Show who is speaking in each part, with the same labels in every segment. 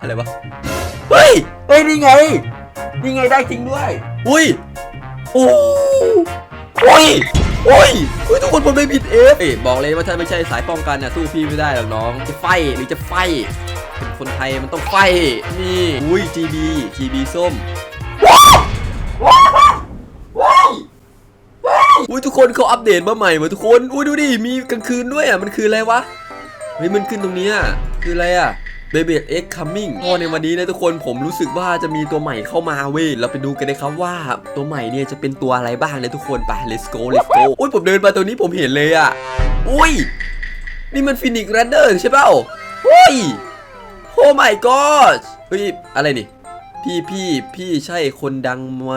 Speaker 1: อะไรวะ เฮ้ย เฮ้ย นี่ไง นี่ไงได้จริงด้วย อุ้ยโอ้โอ้ยโอ้ยโอ้ยทุกคนผมได้ผิดเอฟเอ้ยบอกเลยว่าถ้าไม่ใช่สายป้องกันน่ะสู้พี่ไม่ได้หรอกน้อง จะไฟหรือจะไฟเป็นคนไทยมันต้องไฟนี่อุ้ย GB GB ส้มอุ้ยทุกคนเขาอัปเดตมาใหม่ว่ะทุกคน อุ้ยดูดิ มีกลางคืนด้วยอะ มันคืออะไรวะ เฮ้ยมันขึ้นตรงเนี้ยคืออะไรอะ b a b y X Coming ก็ในวันนี้นะทุกคนผมรู้สึกว่าจะมีตัวใหม่เข้ามาเว้ยเราไปดูกันนะครับว่าตัวใหม่เนี่ยจะเป็นตัวอะไรบ้างนะทุกคนไป let's go let's go อุ้ยผมเดินมาตัวนี้ผมเห็นเลยอะอุ้ย นี่มันฟินิกรันเดอร์ใช่เปล่าอุ้ยโอ้ my god เฮ้ยอะไรนี่ พี่พี่พี่ใช่คนดังไหม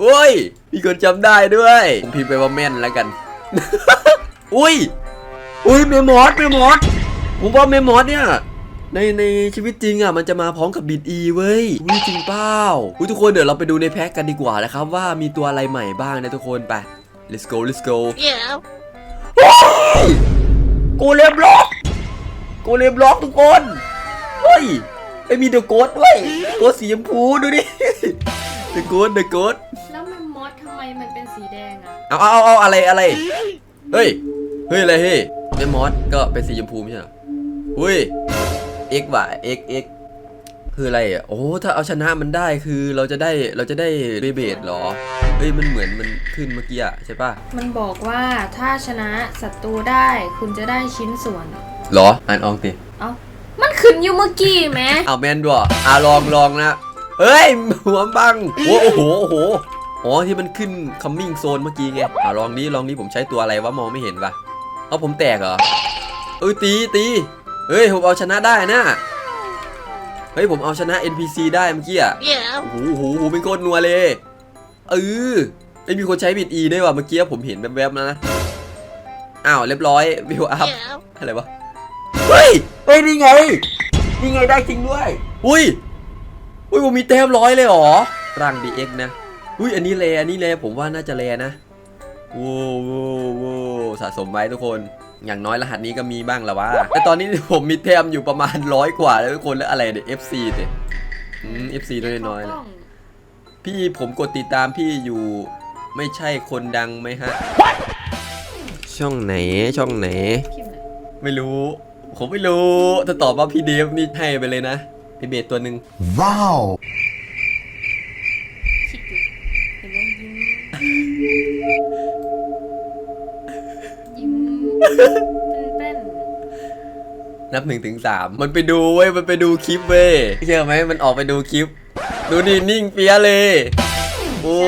Speaker 1: โอ้ย มีคนจำได้ด้วย ผมพิมพ์ไปว่าแม่นแล้วกัน อุ้ย อุ้ยเมมอสเมมอสผมว่าเมมอสเนี่ย ในในชีวิตจริงอะมันจะมาพร้อมกับบิดอีเว้ยอุ้ยจริงเปล่าอุ้ยทุกคนเดี๋ยวเราไปดูในแพ็กกันดีกว่านะครับว่ามีตัวอะไรใหม่บ้างนะทุกคนไป let's go let's go
Speaker 2: Yeah.
Speaker 1: กูเรียบล็อกกูเรียบล็อกทุกคนเฮ้ยไอมีเดอะโกดด้วยโกดสีชมพูดูดิเดอะโกดเดอะโกด
Speaker 2: แล้วมันมอสทำไมมันเป็นสีแดงอะ
Speaker 1: เอาเอาเอาเอาอะไรอะไรเฮ้ยเฮ้ยอะไรเฮ้ยแม่มอสก็เป็นสีชมพูไม่ใช่เหรออุ้ย x ว่ะ x x คืออะไรอะโอ้ถ้าเอาชนะมันได้คือเราจะได้เราจะได้เบเบดเหรอเฮ้ยมันเหมือนมันขึ้นเมื่อกี้อะใช่ป่ะ
Speaker 2: มันบอกว่าถ้าชนะศัตรูได้คุณจะได้ชิ้นส่วน
Speaker 1: เหรออ่านออกติ
Speaker 2: เอ้ามันขึ้นอยู่เมื่อกี้ไหม
Speaker 1: เอาแมนด้วยอะลองลองนะเฮ้ยหัวบังโอ้โอ้โหโอ้โหอ๋อที่มันขึ้น coming zone เมื่อกี้ไงอะลองนี้ลองนี้ผมใช้ตัวอะไรวะมองไม่เห็นปะเอาผมแตกเหรอเอ้ยตีตี เฮ้ยผมเอาชนะได้นะเฮ้ยผมเอาชนะ NPC ได้เมื่อกี้อะ
Speaker 2: Yeah.
Speaker 1: โอ้โหโอ้โหโอ้โหเป็นโคตรนัวเลยเออไม่มีคนใช้บิด E ด้วยว่ะเมื่อกี้ผมเห็นแวบๆนะอ้าวเรียบร้อยวิวอัพ
Speaker 2: Yeah.
Speaker 1: อะไรวะเฮ้ยเฮ้ยนี่ไงนี่ไงได้จริงด้วยอุ้ยอุ้ยผมมีแต้มร้อยเลยเหรอร่าง DX นะอุ้ยอันนี้แลอันนี้แลผมว่าน่าจะแลนะโว้วโว้วโว้วสะสมไว้ทุกคน อย่างน้อยรหัสนี้ก็มีบ้างแล้ววะแต่ตอนนี้ผมมีแต้มอยู่ประมาณร้อยกว่าแล้วทุกคนแล้วอะไรเนี่ย FC เนี่ยอืม FC น้อยๆเลย
Speaker 2: ต้อง
Speaker 1: พี่ผมกดติดตามพี่อยู่ไม่ใช่คนดังไหมฮะ ช่องไหนช่องไหน
Speaker 2: พิมพ์หน่อย
Speaker 1: ไม่รู้ ผมไม่รู้ ถ้าตอบว่าพี่เดฟนี่ให้ไปเลยนะ พี่เบสตัวหนึ่ง
Speaker 3: Wow.
Speaker 2: คิ เต้น
Speaker 1: นับหนึ่งถึงสามมันไปดูเว้ย มันไปดูคลิปเว้ย เชื่อไหมมันออกไปดูคลิป ดูดินิ่งเปียเลย โอ้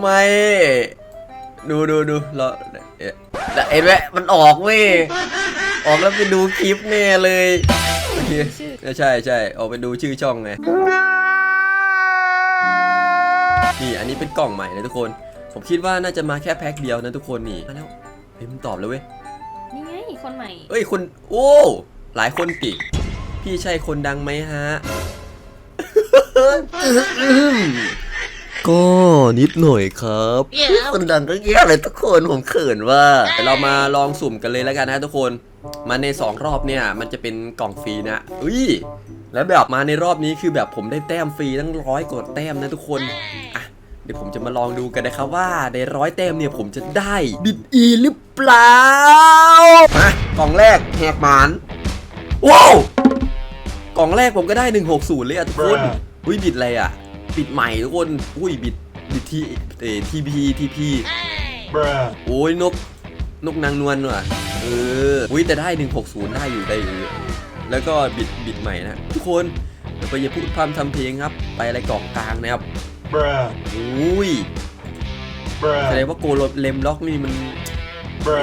Speaker 1: ไม่ ดูดูดูรอเอ๊ะเอ็นไหมมันออกเว้ย ออกแล้วไปดูคลิปแน่เลยโอเค
Speaker 2: ๆชื่อ
Speaker 1: ใช่ใช่ออกไปดูชื่อช่องไง นี่อันนี้เป็นกล่องใหม่นะทุกคน ผมคิดว่าน่าจะมาแค่แพ็คเดียวนะทุกคนนี่มาแล้วเฮ้ยมันตอบแล้วเว้ย
Speaker 2: นี่ไง คนใหม่
Speaker 1: เอ้ยคนโอ้หลายคนกิพี่ใช่คนดังไหมฮะ ก็นิดหน่อยครับ
Speaker 2: Yeah.
Speaker 1: คนดังก็เยอะเลยทุกคนผมเขินว่าเดี๋ยวเรามาลองสุ่มกันเลยแล้วกันนะทุกคน มาใน 2 รอบเนี่ย มันจะเป็นกล่องฟรีนะอุ้ยแล้วแบบมาในรอบนี้คือแบบผมได้แต้มฟรีตั้งร้อยกว่าแต้มนะทุกคน อะเดี๋ยวผมจะมาลองดูกันนะครับว่าในร้อยแต้มเนี่ยผมจะได้บิดอีหรือเปล่ามากล่องแรกแหกหมานว้าวกล่องแรกผมก็ได้ 160 เลยอะทุกคน
Speaker 3: Bruh
Speaker 1: อุ้ยบิดอะไรอะบิดใหม่ทุกคนอุ้ยบิดบิดที่เอทีพีทีพี
Speaker 3: Bruh.
Speaker 1: โอ้ยนกนกนางนวลว่ะเอออุ้ยแต่ได้ 160 ได้อยู่ได้อยู่แล้วก็บิดบิดใหม่นะทุกคนเดี๋ยวไปอย่าพูดพร่ำทำเพลงครับ ไปอะไรกล่องกลางนะครับ
Speaker 3: Bruh.
Speaker 1: อุ้ยแสดง
Speaker 3: Bruh.
Speaker 1: ว่าโกลเลมล็อกนี่มัน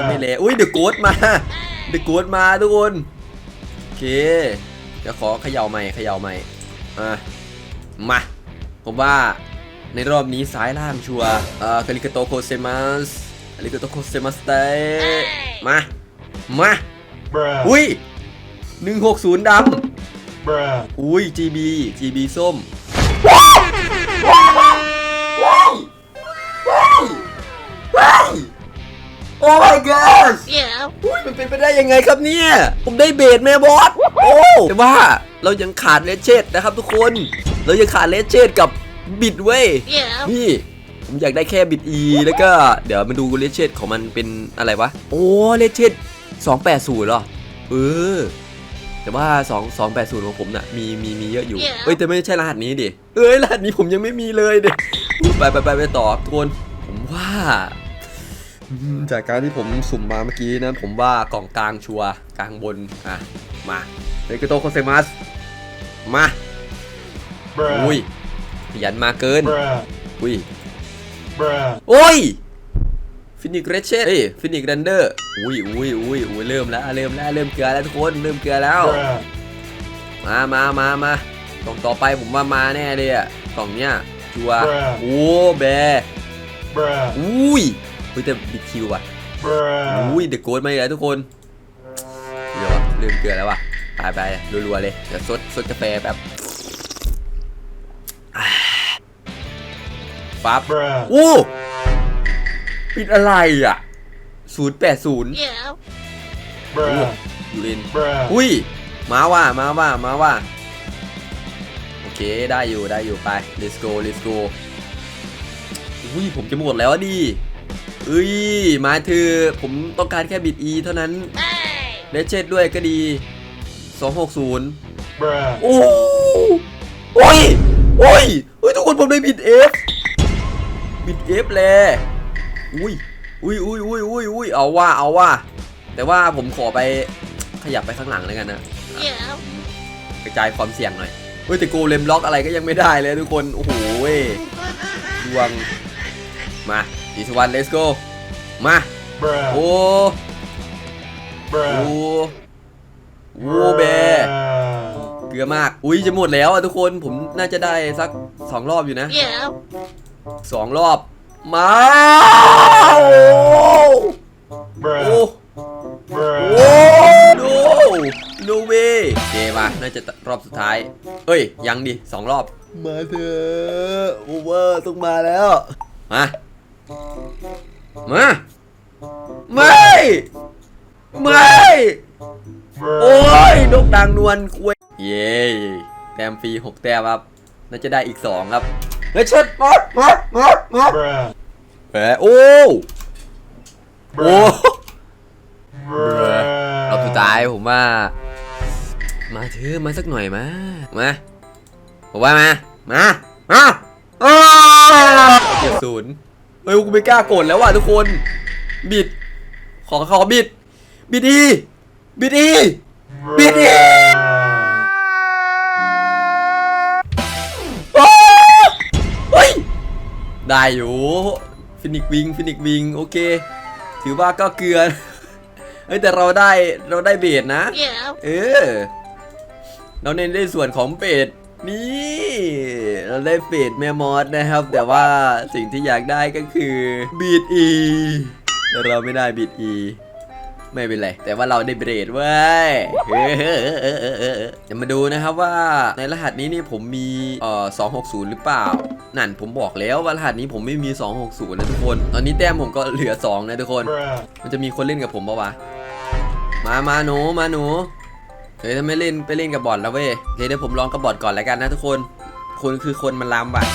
Speaker 1: ไม่
Speaker 3: Bruh.
Speaker 1: เลยอุ้ยเดอะโกดมาเดอะโกดมาทุกคน โอเคเดี๋ยวขอเขย่าใหม่เขย่าใหม่อะมา ผมว่าในรอบนี้ซ้ายล่างชัวร์อ่าคาริกาโตโคเซมัสคาริกาโตโคเซมัสเตมา มา
Speaker 3: Bruh.
Speaker 1: อุ้ย160ด
Speaker 3: Bruh. ำ
Speaker 1: อุ้ย GB GB ส้ม อ้ my god
Speaker 2: Yeah.
Speaker 1: อุ้ยมันเป็นไปได้ยังไงครับเนี่ย ผมได้เบสแม่บอส โอ้แต่ว่าเรายังขาดเลเชตนะครับทุกคน เรายังขาดเลเชตกับบิดเว้ย นี่ผมอยากได้แค่บิด E แล้วก็เดี๋ยวมาดูเลเชตของมันเป็นอะไรวะ โอ้เลเชต280เหรอ เออ แต่ว่า 2 280ของผมน่ะมีมีมีเยอะอยู่ เอ้ยแต่ไม่ใช่รหัสนี้ดิ เอ้ยรหัสนี้ผมยังไม่มีเลยดิไปไปไปไปต่อทุกคน ผมว่าอืม จากการที่ผมสุ่มมาเมื่อกี้นะ ผมว่ากล่องกลางชัวร์กลางบนอะมาเนกโตโคเซมัสมา
Speaker 3: Bruh.
Speaker 1: อุ้ยขยันมาเกิน
Speaker 3: Bruh.
Speaker 1: อุ้ย
Speaker 3: Bruh.
Speaker 1: โอ้ยฟินิกเรเชเอ้ยฟินิกเรนเดอร์อุ้ยอุ้ยอุ้ยอุ้ยเริ่มแล้วเริ่มแล้วเริ่มเกลือแล้วทุกคนเริ่มเกลือแล้ว
Speaker 3: Bruh.
Speaker 1: มามามามากล่องต่อไปผมว่ามาแน่เลยอะกล่องเนี้ยชัวร์
Speaker 3: Bruh.
Speaker 1: โอ้แบร์
Speaker 3: Bruh.
Speaker 1: อุ้ยเฮ้ยแต่บิดคิวว่ะ
Speaker 3: Bruh.
Speaker 1: อุ้ยเดอะโกดมาอีกแล้วทุกคนเดี๋ยวอะเริ่มเกลือแล้วว่ะไปไปรัวๆเลยเดี๋ยวซดซดกาแฟแบบอ่าปั๊บ
Speaker 3: Bruh.
Speaker 1: โอ้ปิดอะไรอะศูนย์แปดศูนย์
Speaker 3: Bruh.
Speaker 1: อยู่เลน
Speaker 3: Bruh.
Speaker 1: อุ้ย มาว่ะมาว่ะมาว่ะโอเคได้อยู่ได้อยู่ไป let's go let's go อุ้ยผมจะหมดแล้วอะดิ เอ้ยมาเธอะผมต้องการแค่บิด E เท่านั้นเลเชดด้วยก็ดี 260
Speaker 3: Bruh.
Speaker 1: โอ้โอ้ยโอ้ยเฮ้ยทุกคนผมได้บิด F บิด F แลอุ้ยอุ้ยอุ้ยอุ้ยอุ้ยอุ้ยเอาว่าเอาว่า แต่ว่าผมขอไปขยับไปข้างหลังแล้วกันนะกระจายความเสี่ยงหน่อยเฮ้ยแต่โกเลมล็อกอะไรก็ยังไม่ได้เลยทุกคน โอ้โหเว้ยดวงมา ดีสวันเลสโกมา
Speaker 3: Bruh.
Speaker 1: โอ้โอ้
Speaker 3: Bruh.
Speaker 1: โอ้แบร์เกลือมาก อุ้ยจะหมดแล้วอะทุกคน ผมน่าจะได้สักสองรอบอยู่นะสองรอบ มา โอ้
Speaker 3: Bruh.
Speaker 1: โอ้
Speaker 3: Bruh.
Speaker 1: โอ้โนโนเวโอเคมา น่าจะรอบสุดท้าย เอ้ย ยังดิสองรอบ มาเถอะโอเวอร์ต้องมาแล้ว มา มา ไม่ ไม่ โอ้ยนกดังนวลคุยเย้แต้มฟรีหกแต้มครับ น่าจะได้อีกสองครับเฮ้ยเชิดมามามามาแหมโอ้โอ้รอบสุดท้ายผมว่า มาเถอะมาสักหน่อยมา มาผมว่ามา มา มาเจ็ดศูนย์ เฮ้ยกูไม่กล้ากดแล้วว่ะทุกคน บิด ขอขอบิด บิดดีบิดดีบิดดีโอ้เฮ้ย ได้อยู่ ฟินิกวิง ฟินิกวิง โอเค ถือว่าก็เกลือ เฮ้ยแต่เราได้ เราได้เบสนะ เออ เราเน้นในส่วนของเบส นี่เราได้เบสแมมมอสนะครับ แต่ว่าสิ่งที่อยากได้ก็คือบีดอีแต่เราไม่ได้บีดอีไม่เป็นไร แต่ว่าเราได้เบรดเว้ยเฮ้ยจะมาดูนะครับว่าในรหัสนี้นี่ผมมีเอ่อ260 หรือเปล่า นั่นผมบอกแล้วว่ารหัสนี้ผมไม่มี 260 นะทุกคน ตอนนี้แต้มผมก็เหลือ 2 นะทุกคน
Speaker 3: Bruh.
Speaker 1: มันจะมีคนเล่นกับผมปะวะ มามาหนูมาหนูเฮ้ยถ้าไม่เล่นไปเล่นกับบอทแล้วเว้ยเดี๋ยวผมลองกับบอทก่อนแล้วกันนะทุกคน คนคือคนมันลำว่ะ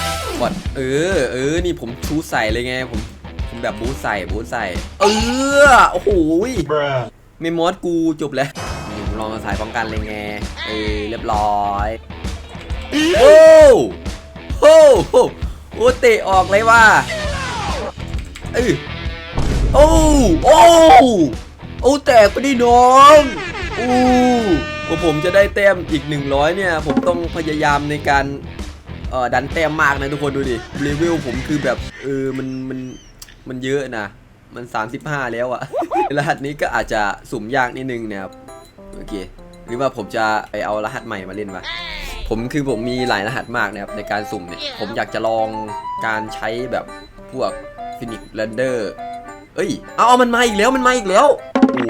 Speaker 1: บอทเออเออนี่ผมชูใส่เลยไงผมผมแบบบูทใส่บูทใส่เออโอ้โหย
Speaker 3: Bruh.
Speaker 1: เมอสกูจบแล้วผมลองสายป้องกันเลยไงเออเรียบร้อยโอ้โหโอ้เตะออกเลยว่ะเออโอ้โอ้โอ้แตกไปดิน้องอู้ ว่าผมจะได้แต้มอีก 100 เนี่ย ผมต้องพยายามในการเอ่อดันแต้มมากนะทุกคนดูดิเลเวลผมคือแบบเออมันมันมันเยอะนะ มัน 35 แล้วอะรหัสนี้ก็อาจจะสุ่มยากนิดนึงเนะครับโอเคหรือว่าผมจะไปเอารหัสใหม่มาเล่นวะผมคือผมมีหลายรหัสมากนะครับในการสุ่มเนี่ยผมอยากจะลองการใช้แบบพวกฟินิกเรนเดอร์เอ้ยเอาเอามันมาอีกแล้วมันมาอีกแล้วโอ้โห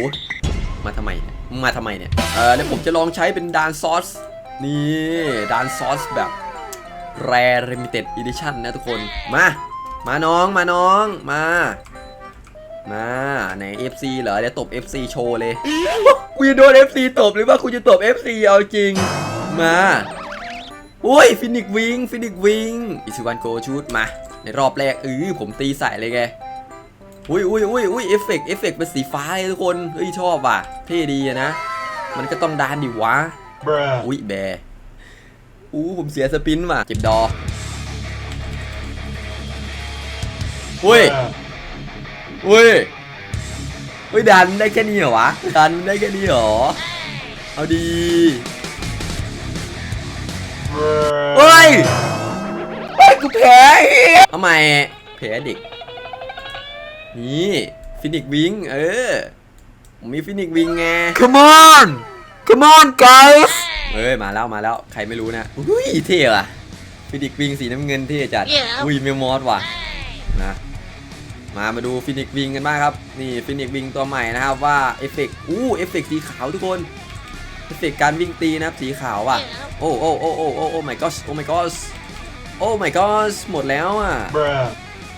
Speaker 1: มาทำไม มึงมาทำไมเนี่ย เออแล้วผมจะลองใช้เป็นดานซอส นี่ดานซอสแบบแรร์ลิมิเต็ดอีดิชั่นนะทุกคน มา มาน้องมาน้องมา มาไหน FC เหรอเดี๋ยวตบ FC โชว์เลย กูจะโดน FC ตบหรือว่ากูจะตบ FC เอาจริง มาโอ้ยฟินิกวิงฟินิกวิงอิชิวันโกชูดมา ในรอบแรกเออผมตีใส่เลยไง อุ้ยอุ้ยอุ้ยอุ้ยเอฟเฟกต์เอฟเฟกต์เป็นสีฟ้าเลยทุกคนเฮ้ยชอบว่ะเท่ดีอะนะ มันก็ต้องดานดิวะ
Speaker 3: bruh,
Speaker 1: อุ้ยแบร์อู้ผมเสียสปินว่ะเก็บดออุ้ย
Speaker 3: bruh,
Speaker 1: อุ้ยอุ้ยดันได้แค่นี้เหรอวะดันได้แค่นี้เหรอเอาดี
Speaker 3: bruh,
Speaker 1: เฮ้ยเฮ้ยกูแพ้ทำไมแพ้เด็ก นี่ฟินิกวิงเออผมมีฟินิกวิงไง come on come on guys เอ้ยมาแล้วมาแล้วใครไม่รู้นะอุ้ยเท่อะฟินิกวิงสีน้ำเงินเท่จัดอุ้ยเมลมอสว่ะนะมามาดูฟินิกวิงกันบ้างครับ นี่ฟินิกวิงตัวใหม่นะครับว่าเอฟเฟกต์อู้เอฟเฟกต์สีขาวทุกคนเอฟเฟกต์การวิ่งตีนะครับสีขาวว่ะ โอ้โอ้โอ้โอ้โอ้โอ้ my gosh โอ้ my gosh โอ้ my gosh หมดแล้วอะ
Speaker 3: bruh,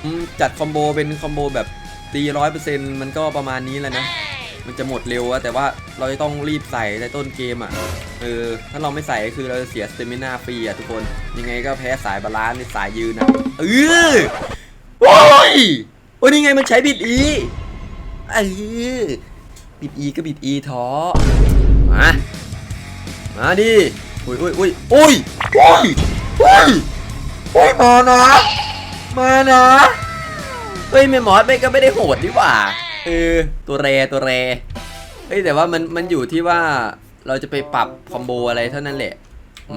Speaker 1: อืมจัดคอมโบเป็นคอมโบแบบ ตีร้อยเปอร์เซ็นต์มันก็ประมาณนี้แหละนะ มันจะหมดเร็วอะแต่ว่าเราจะต้องรีบใส่ในต้นเกมอะเออถ้าเราไม่ใส่ก็คือเราจะเสียสเตมินาฟรีอะทุกคน ยังไงก็แพ้สายบาลานซ์ในสายยืนนะเออโอ้ยโอ้ยนี่ไงมันใช้บิดอีเออบิดอีก็บิดอีท้อมามาดิอุ้ยอุ้ยอุ้ยอุ้ยอุ้ยอุ้ยอุ้ยมานะ มานะ เฮ้ยแม่มอสไม่ก็ไม่ได้โหดนี่หว่าเออตัวแรตัวแรเฮ้ยแต่ว่ามันมันอยู่ที่ว่าเราจะไปปรับคอมโบอะไรเท่านั้นแหละ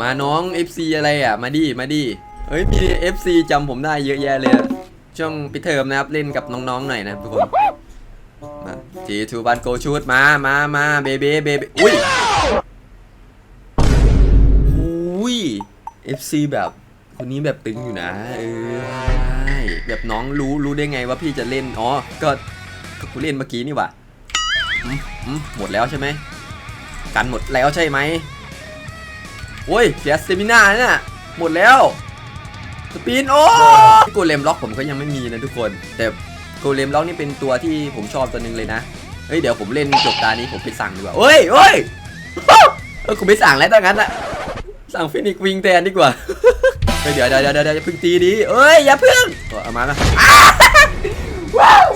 Speaker 1: มาน้อง FC อะไรอะ มาดิมาดิเฮ้ยมี FC จำผมได้เยอะแยะเลยช่วงปิดเทอมนะครับเล่นกับน้องๆหน่อยนะทุกคนมาจีทูบันโกชูดมามามาเบเบเบเบอุ้ยอุ้ย FC แบบคนนี้แบบตึงอยู่นะเออ แบบน้องรู้รู้ได้ไงว่าพี่จะเล่น อ๋อ ก็ก็กูเล่นเมื่อกี้นี่หว่าหมดแล้วใช่ไหม กันหมดแล้วใช่ไหมโอ้ยเสียสเตมินาเนี่ย หมดแล้ว สปีนโอ้โกเลมล็อกผมก็ยังไม่มีนะทุกคน แต่โกเลมล็อกนี่เป็นตัวที่ผมชอบตัวหนึงเลยนะ เฮ้ยเดี๋ยวผมเล่นจบตานี้ผมไปสั่งดีกว่าเฮ้ยเฮ้ยเออกูไม่สั่งแล้วถ้างั้นอะสั่งฟินิกวิงแทนดีกว่า ฮ้ยเดี๋ยวเดี๋ยวเดี๋ยวเดี๋ยวอย่าเพึ่งตีดิเอ้ยอย่าเพึ่งเอาเอามามาอ้าวว้าว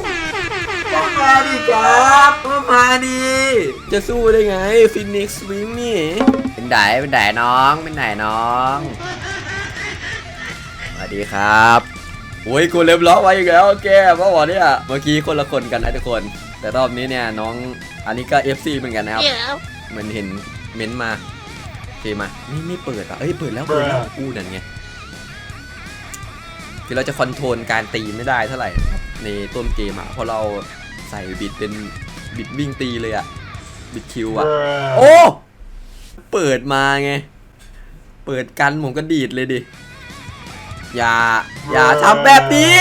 Speaker 1: ก็มาดิครับก็มาดิจะสู้ได้ไงฟินิกส์วิงนี่เป็นไดเป็นไดน้องเป็นไดน้องสวัสดีครับโอ้ยกูเล็บล็อกไว้อีกแล้วแกเมื่อวานเนี่ยเมื่อกี้คนละคนกันนะทุกคน แต่รอบนี้เนี่ยน้องอันนี้ก็ FC เหมือนกันนะครับเหมือนเห็นเม้นต์มาโอเคมา นี่ไม่เปิดอะเอ้ยเปิดแล้วเปิดแล้วอู้นั่นไง คือเราจะคอนโทรลการตีไม่ได้เท่าไหร่นะครับในต้นเกมอะเพราะเราใส่บิดเป็นบิดวิ่งตีเลยอะบิดคิวอะ
Speaker 3: bruh,
Speaker 1: โอ้เปิดมาไง เปิดกันผมก็ดีดเลยดิ อย่า อย่าทำแบบนี้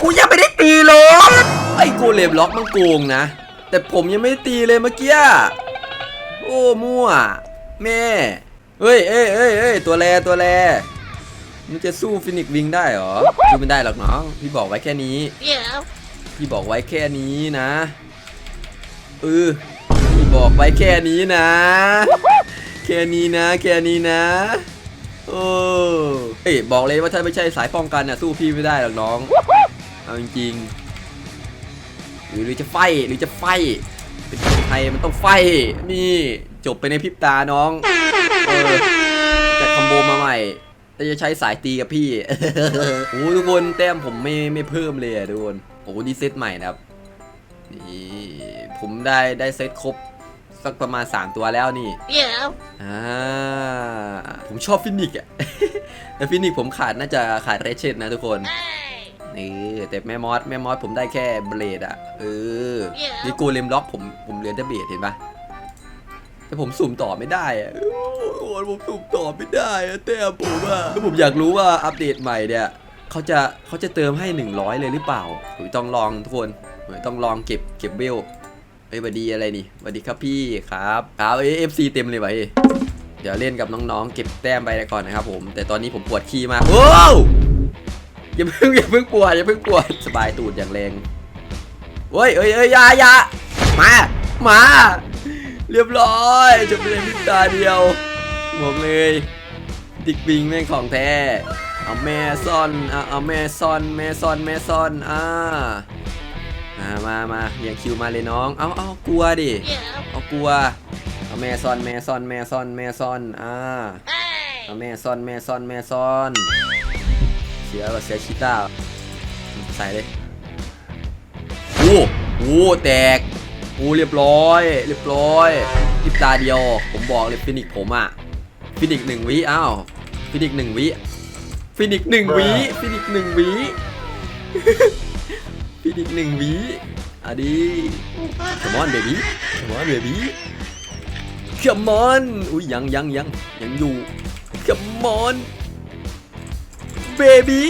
Speaker 1: กูยังไม่ได้ตีเลยไอ้โกเลมล็อกมันโกงนะ แต่ผมยังไม่ได้ตีเลยเมื่อกี้ โอ้ มั่ว แม่ เฮ้ยเอ้ยเอ้ยเอ้ยตัวแรตัวแร มันจะสู้ฟินิกซ์วิงได้เหรอสู้ไม่ได้หรอกน้องพี่บอกไว้แค่นี้พี่บอกไว้แค่นี้นะเออพี่บอกไว้แค่นี้นะ แค่นี้นะ แค่นี้นะโอ้เอ้ยบอกเลยว่าถ้าไม่ใช่สายป้องกันน่ะสู้พี่ไม่ได้หรอกน้องเอาจริงๆหรือหรือจะไฟหรือจะไฟเป็นคนไทยมันต้องไฟนี่จบไปในพริบตาน้องเออ แต่จะใช้สายตีกับพี่ โอ้ทุกคนแต้มผมไม่ไม่เพิ่มเลยอะทุกคน โอ้นี่เซตใหม่นะครับ นี่ผมได้ได้เซตครบสักประมาณ 3 ตัวแล้วนี่อ่า ผมชอบฟินิกอะแต่ฟินิกผมขาดน่าจะขาดเรเชนนะทุกคน นี่แต่แม่มอสแม่มอสผมได้แค่เบลดอะเออ นี่โกเลมล็อกผมผมเหลือแต่เบลดเห็นปะ แต่ผมสุ่มต่อไม่ได้อะโอ้โหผมสุ่มต่อไม่ได้อะแต่ผมอะแล้วผมอยากรู้ว่าอัปเดตใหม่เนี่ยเขาจะเขาจะเติมให้ 100 เลยหรือเปล่าผมต้องลองทุกคนผมต้องลองเก็บเก็บเวลเอ้ยหวัดดีอะไรนี่หวัดดีครับพี่ครับครับเอฟซีเต็มเลยวะเอ้ยเดี๋ยวเล่นกับน้องๆ เก็บแต้มไปก่อนนะครับผม แต่ตอนนี้ผมปวดขี้มากโอ้วอย่าเพิ่งอย่าเพิ่งปวดอย่าเพิ่งปวดสบายตูดอย่างแรงเฮ้ยเอ้ยเอ้ยยายามา มา เรียบร้อยจบไปในพริบตาเดียวหมดบอกเลย ดิกบิงแม่งของแท้เอาแม่ซ่อนเอาเอาแม่ซ่อนแม่ซ่อนแม่ซ่อนอ่ามามามาเรียงคิวมาเลยน้อง เอาเอากลัวดิเอากลัวเอาแม่ซ่อนแม่ซ่อนแม่ซ่อนแม่ซ่อนอ่าเอาแม่ซ่อนแม่ซ่อนแม่ซ่อนเสียก็เสียชิต้าใส่เลยโอ้โหแตก อ้เรียบร้อย เรียบร้อยพริบตาเดียว ผมบอกเลยฟินิกผมอะฟินิกหนึ่งวิอ้าวฟินิกหนึ่งวิฟินิกหนึ่งวิฟินิกหนึ่งวิฟินิกหนึ่งวิอะดี come on baby come on baby come on อุ้ยยังยังยังยังอยู่ come on baby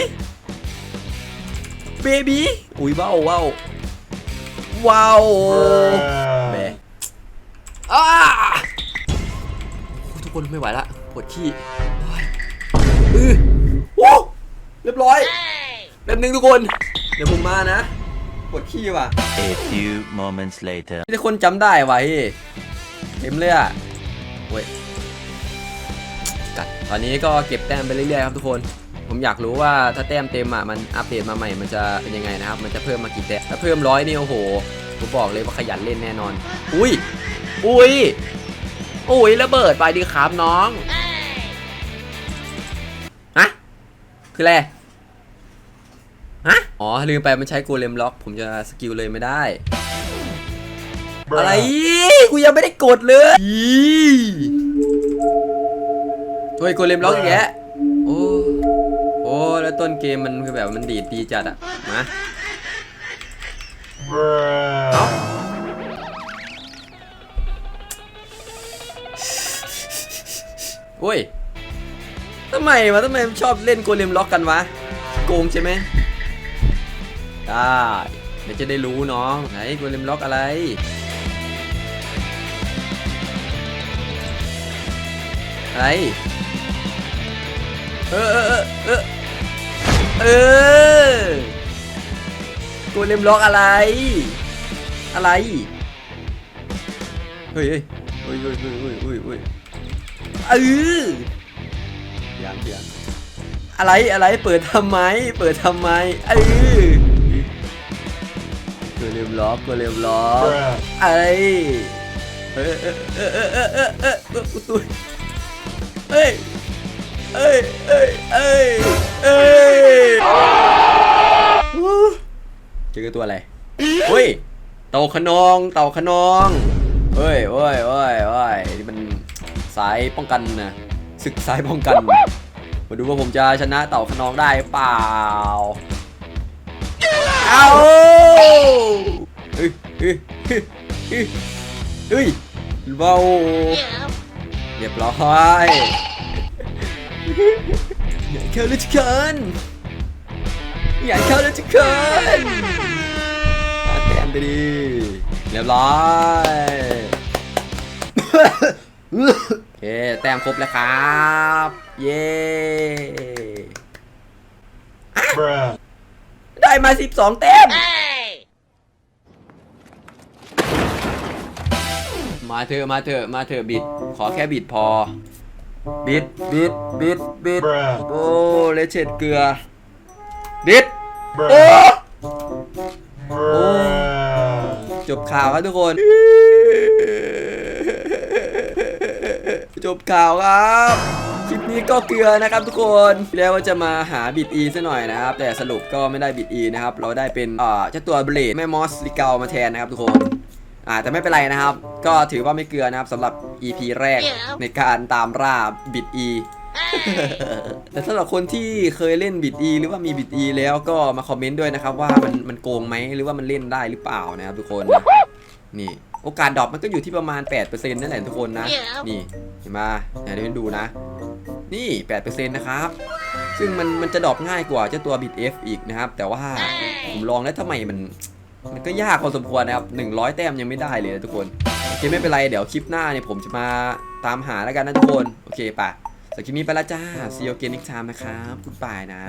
Speaker 1: baby อุ้ยว้าวว้าว ว้าวแบะอ้าโอ้ทุกคนไม่ไหวละปวดขี้โอ้ยอือโอ้เรียบร้อยแป๊บนึงทุกคน เดี๋ยวผมมานะปวดขี้ว่ะ
Speaker 4: A few moments later.
Speaker 1: มีแต่คนจำได้ว่ะเฮ้ยเต็มเลยอะเว้ยกัดตอนนี้ก็เก็บแต้มไปเรื่อยๆครับทุกคน ผมอยากรู้ว่าถ้าแต้มเต็มอะมันอัปเดตมาใหม่มันจะเป็นยังไงนะครับ มันจะเพิ่มมากี่แต้มถ้าเพิ่มร้อยนี่โอ้โหผมบอกเลยว่าขยันเล่นแน่นอน อุ้ย อุ้ย อุ้ยระเบิดไปดีครับน้องฮะคืออะไรฮะอ๋อลืมไปมันใช้โกเลมล็อก ผมจะสกิลเลยไม่ได้ อะไรกูยังไม่ได้กดเลยอีเฮ้ยโกเลมล็อกอีกแล้วโอ้โอ้แล้ว ต้นเกมมันคือแบบมันดีดดีจัดอะมาโอ้ยทำไมวะทำไมชอบเล่นโกเลมล็อกกันวะ โกงใช่ไหมได้เดี๋ยวจะได้รู้น้องไหนโกเลมล็อกอะไรอะไรเออเออเออ เออเออโกเลมล็อกอะไร อะไรเฮ้ยเฮ้ยเฮ้ยเฮ้ยเฮ้ยเฮ้ยเฮ้ยเฮ้ยเออยังยังอะไรอะไรเปิดทำไม เปิดทำไมเออกูลืมล็อกกูลืมล็อกอะไรเออเออเออเออเออเออเออเออกูตุยเอ้ยเอ้ ยเอ้ยเอ้ยเอ้ยเจอตัวอะไรเฮ้ยเต่าขนองเต่าขนองเฮ้ยเฮ้ยเฮ้ยเฮ้ยนี่มันสายป้องกันนะศึกสายป้องกัน มาดูว่าผมจะชนะเต่าขนองได้เปล่าเอาเฮ้ยเฮ้ยเฮ้ยเฮ้ยเบาเรียบร้อย อย่าเข้าเลยทุกคนอย่าเข้าเลยทุกคนมาแต้มไปดิเรียบร้อยโอเคแต้มครบแล้วครับ เย้ได้มา 12 แต้ม มาเถอะมาเถอะมาเถอะบิด ขอแค่บิดพอ บิดบิดบิด บิดโอ้เลเชดเกลือบิดโอ้จบข่าวครับทุกคน จบข่าวครับ คลิปนี้ก็เกลือนะครับทุกคนแล้วว่าจะมาหาบิดอีซะหน่อยนะครับ แต่สรุปก็ไม่ได้บิดอีนะครับ เราได้เป็นอ่าเจ้าตัวเบลดแม่มอสลิเกามาแทนนะครับทุกคน อ่าแต่ไม่เป็นไรนะครับ ก็ถือว่าไม่เกลือนะครับสำหรับ EP แรกในการตามล่าบิดอี แต่สำหรับคนที่เคยเล่นบิดอีหรือว่ามีบิดอีแล้วก็มาคอมเมนต์ด้วยนะครับ ว่ามันมันโกงไหมหรือว่ามันเล่นได้หรือเปล่านะครับทุกคนนะนี่โอกาสดรอปมันก็อยู่ที่ประมาณ 8%นั่นแหละทุกคนนะ นี่เห็นไหมเดี๋ยวให้ดูนะ นี่ 8%นะครับ ซึ่งมันมันจะดรอปง่ายกว่าเจ้าตัวบิด F อีกนะครับ แต่ว่าผมลองแล้วทำไมมันมันก็ยากพอสมควรนะครับ 100 แต้มยังไม่ได้เลยนะทุกคน โอเคไม่เป็นไร เดี๋ยวคลิปหน้าเนี่ยผมจะมาตามหาแล้วกันนะทุกคน โอเคป่ะ สกินนี้ไปละจ้าซีโอเกนิกชามนะครับคุณป่ายนะ